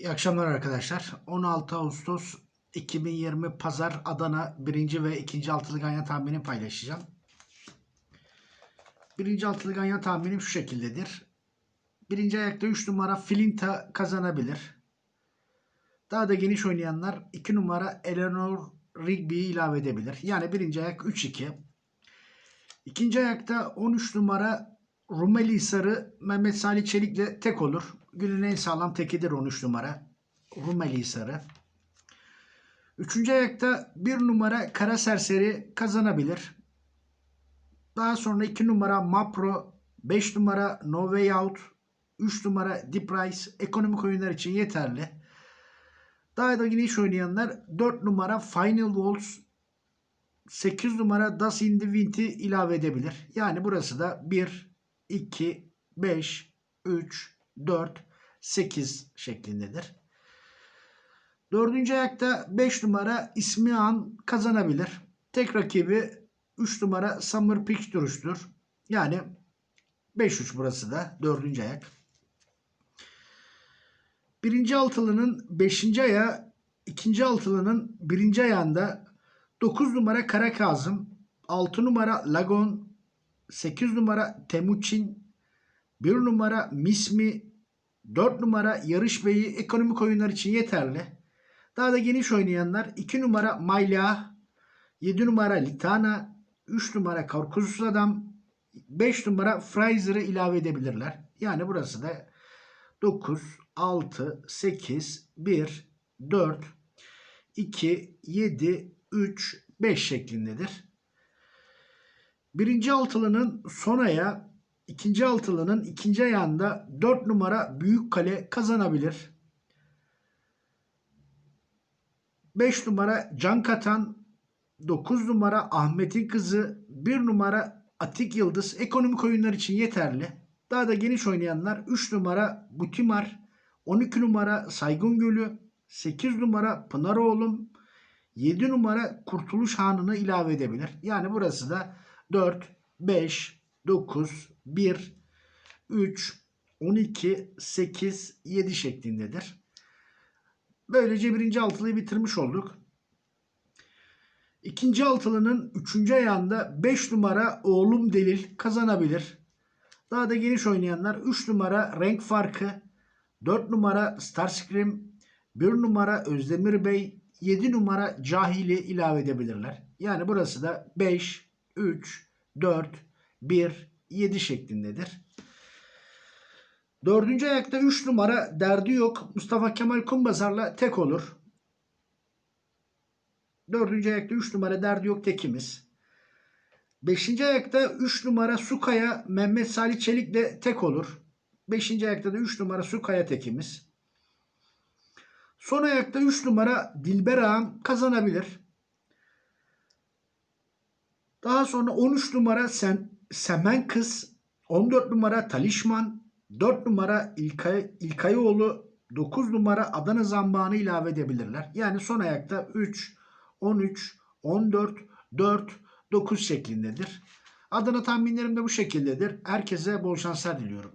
İyi akşamlar arkadaşlar. 16 Ağustos 2020 Pazar Adana 1. ve 2. altılı ganyan tahminini paylaşacağım. 1. altılı ganyan tahminim şu şekildedir. 1. ayakta 3 numara Filinta kazanabilir. Daha da geniş oynayanlar 2 numara Eleanor Rigby'yi ilave edebilir. Yani 1. ayak 3-2. 2. ayakta 13 numara Rumeli Sarı Mehmet Salih Çelik'le tek olur. Günün en sağlam tekidir 13 numara. Rumeli Sarı. Üçüncü ayakta bir numara Kara Serseri kazanabilir. Daha sonra 2 numara Mapro, 5 numara No Way Out, 3 numara Deep Price ekonomik oyunlar için yeterli. Daha da geniş oynayanlar 4 numara Final Waltz, 8 numara Das in the Wind'i ilave edebilir. Yani burası da 1, 2, 5, 3, 4, 8 şeklindedir. Dördüncü ayakta 5 numara İsmihan kazanabilir. Tek rakibi 3 numara Summer Peak duruştur. Yani 5-3 burası da dördüncü ayak. Birinci altılının 5. ayağı ikinci altılının birinci ayağında 9 numara Kara Kazım, 6 numara Lagon, 8 numara Temuçin, 1 numara Mismi, 4 numara Yarış Beyi ekonomik oyunlar için yeterli. Daha da geniş oynayanlar 2 numara Mayla, 7 numara Litana, 3 numara Korkusuz Adam, 5 numara Fraser'ı ilave edebilirler. Yani burası da 9, 6, 8, 1, 4, 2, 7, 3, 5 şeklindedir. Birinci altılının son ayağı, ikinci altılının ikinci ayağında 4 numara büyük kale kazanabilir. 5 numara Can Katan, 9 numara Ahmet'in kızı, 1 numara Atik Yıldız ekonomik oyunlar için yeterli. Daha da geniş oynayanlar 3 numara Butimar, 12 numara Saygun Gölü, 8 numara Pınar Oğlum, 7 numara Kurtuluş Hanı'nı ilave edebilir. Yani burası da 4, 5, 9, 1, 3, 12, 8, 7 şeklindedir. Böylece birinci altılıyı bitirmiş olduk. İkinci altılının üçüncü ayağında 5 numara Oğlum Delil kazanabilir. Daha da geniş oynayanlar 3 numara Renk Farkı, 4 numara Starscream, 1 numara Özdemir Bey, 7 numara Cahili ilave edebilirler. Yani burası da 5, 3, 4, 1, 7 şeklindedir. Dördüncü ayakta 3 numara derdi yok. Mustafa Kemal Kumbazar'la tek olur. Dördüncü ayakta 3 numara derdi yok tekimiz. Beşinci ayakta 3 numara Sukaya Mehmet Salih Çelik'le tek olur. Beşinci ayakta da 3 numara Sukaya tekimiz. Son ayakta 3 numara Dilber Ağam kazanabilir. Daha sonra 13 numara Sen, Semen Kız, 14 numara Talişman, 4 numara İlkay, İlkayoğlu, 9 numara Adana Zambağını ilave edebilirler. Yani son ayakta 3, 13, 14, 4, 9 şeklindedir. Adana tahminlerim de bu şekildedir. Herkese bol şanslar diliyorum.